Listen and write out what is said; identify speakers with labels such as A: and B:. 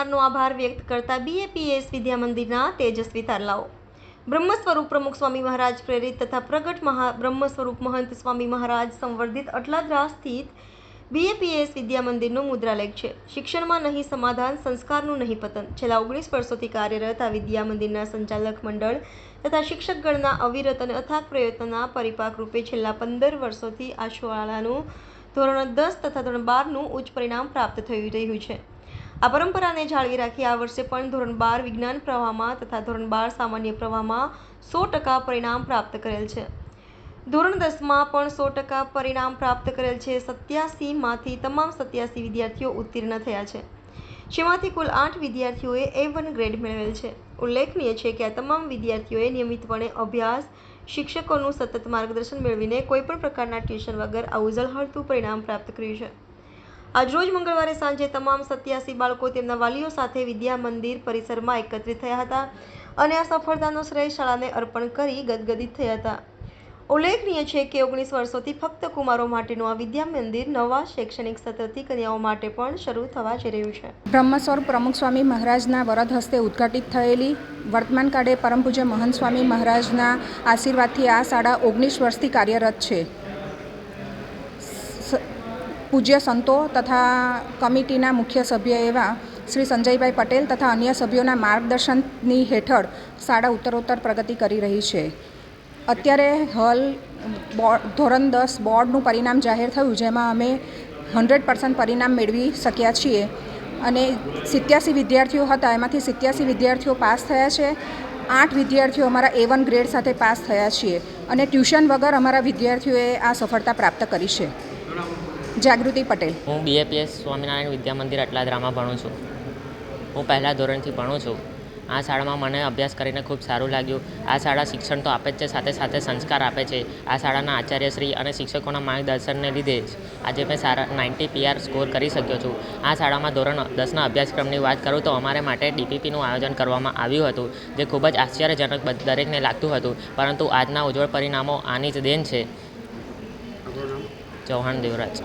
A: આભાર વ્યક્ત કરતા બીએપીએસ વિદ્યા મંદિરના તેજસ્વી તારલાઓ. બ્રહ્મ સ્વરૂપ પ્રમુખ સ્વામી મહારાજ પ્રેરિત તથા પ્રગટ મહા, બ્રહ્મ સ્વરૂપ મહંત સ્વામી મહારાજ સંવર્ધિત અટલાદરા સ્થિત બીએપીએસ વિદ્યા મંદિરનું મુદ્રાલેખ છે. શિક્ષણમાં નહીં સમાધાન, સંસ્કારનું નહીં પતન. છેલ્લા ઓગણીસ વર્ષોથી કાર્યરત આ વિદ્યા મંદિરના સંચાલક મંડળ તથા શિક્ષકગણના અવિરત અને અથાગ પ્રયત્નોના પરિપાક રૂપે છેલ્લા પંદર વર્ષોથી આ શાળાનું ધોરણ દસ તથા ધોરણ બારનું ઉચ્ચ પરિણામ પ્રાપ્ત થઈ રહ્યું છે. આ પરંપરાને જાળવી રાખી આ વર્ષે પણ ધોરણ બાર વિજ્ઞાન પ્રવાહમાં તથા ધોરણ બાર સામાન્ય પ્રવાહમાં સો ટકા પરિણામ પ્રાપ્ત કરેલ છે. ધોરણ દસમાં પણ સો ટકા પરિણામ પ્રાપ્ત કરેલ છે. સત્યાસીમાંથી તમામ સત્યાસી વિદ્યાર્થીઓ ઉત્તીર્ણ થયા છે. જેમાંથી કુલ આઠ વિદ્યાર્થીઓએ એ વન ગ્રેડ મેળવેલ છે. ઉલ્લેખનીય છે કે આ તમામ વિદ્યાર્થીઓએ નિયમિતપણે અભ્યાસ, શિક્ષકોનું સતત માર્ગદર્શન મેળવીને કોઈપણ પ્રકારના ટ્યુશન વગર આવું ઝળહળતું પરિણામ પ્રાપ્ત કર્યું છે. આજરોજ મંગળવારે સાંજે તમામ સત્યાસી બાળકો તેમના વાલીઓ સાથે વિદ્યા મંદિર પરિસરમાં એકત્રિત થયા હતા અને આ સફળતાનો શ્રેય શાળાને અર્પણ કરી ગદગદિત થયા હતા. ઉલ્લેખનીય છે કે ઓગણીસ વર્ષોથી ફક્ત કુમારો માટેનું આ વિદ્યા મંદિર નવા શૈક્ષણિક સત્રથી કન્યાઓ માટે પણ શરૂ થવા જઈ રહ્યું છે.
B: બ્રહ્મસ્વરૂપ પ્રમુખ સ્વામી મહારાજના વરદ હસ્તે ઉદ્ઘાટિત થયેલી વર્તમાન કાળે પરમ પૂજ્ય મહંત સ્વામી મહારાજના આશીર્વાદથી આ શાળા ઓગણીસ વર્ષથી કાર્યરત છે. પૂજ્ય સંતો તથા કમિટીના મુખ્ય સભ્ય એવા શ્રી સંજયભાઈ પટેલ તથા અન્ય સભ્યોના માર્ગદર્શનની હેઠળ શાળા ઉત્તરોત્તર પ્રગતિ કરી રહી છે. અત્યારે હાલ ધોરણ દસ બોર્ડનું પરિણામ જાહેર થયું, જેમાં અમે હંડ્રેડ પર્સન્ટ પરિણામ મેળવી શક્યા છીએ. અને સિત્યાસી વિદ્યાર્થીઓ હતા, એમાંથી સિત્યાસી વિદ્યાર્થીઓ પાસ થયા છે. આઠ વિદ્યાર્થીઓ અમારા એ વન ગ્રેડ સાથે પાસ થયા છીએ. અને ટ્યુશન વગર અમારા વિદ્યાર્થીઓએ આ સફળતા પ્રાપ્ત કરી છે. જાગૃતિ પટેલ.
C: હું બીએપીએસ સ્વામિનારાયણ વિદ્યા મંદિર અટલાદરામાં ભણું છું. હું પહેલાં ધોરણથી ભણું છું. આ શાળામાં મને અભ્યાસ કરીને ખૂબ સારું લાગ્યું. આ શાળા શિક્ષણ તો આપે જ છે સાથે સાથે સંસ્કાર આપે છે. આ શાળાના આચાર્યશ્રી અને શિક્ષકોના માર્ગદર્શનને લીધે જ આજે મેં સારા નાઇન્ટી પીઆર સ્કોર કરી શક્યો છું. આ શાળામાં ધોરણ દસના અભ્યાસક્રમની વાત કરું તો અમારે માટે ડીપીપીનું આયોજન કરવામાં આવ્યું હતું જે ખૂબ જ આશ્ચર્યજનક દરેકને લાગતું હતું. પરંતુ આજના ઉજ્જવળ પરિણામો આની જ દેન છે. ચૌહાણ દેવરાજ.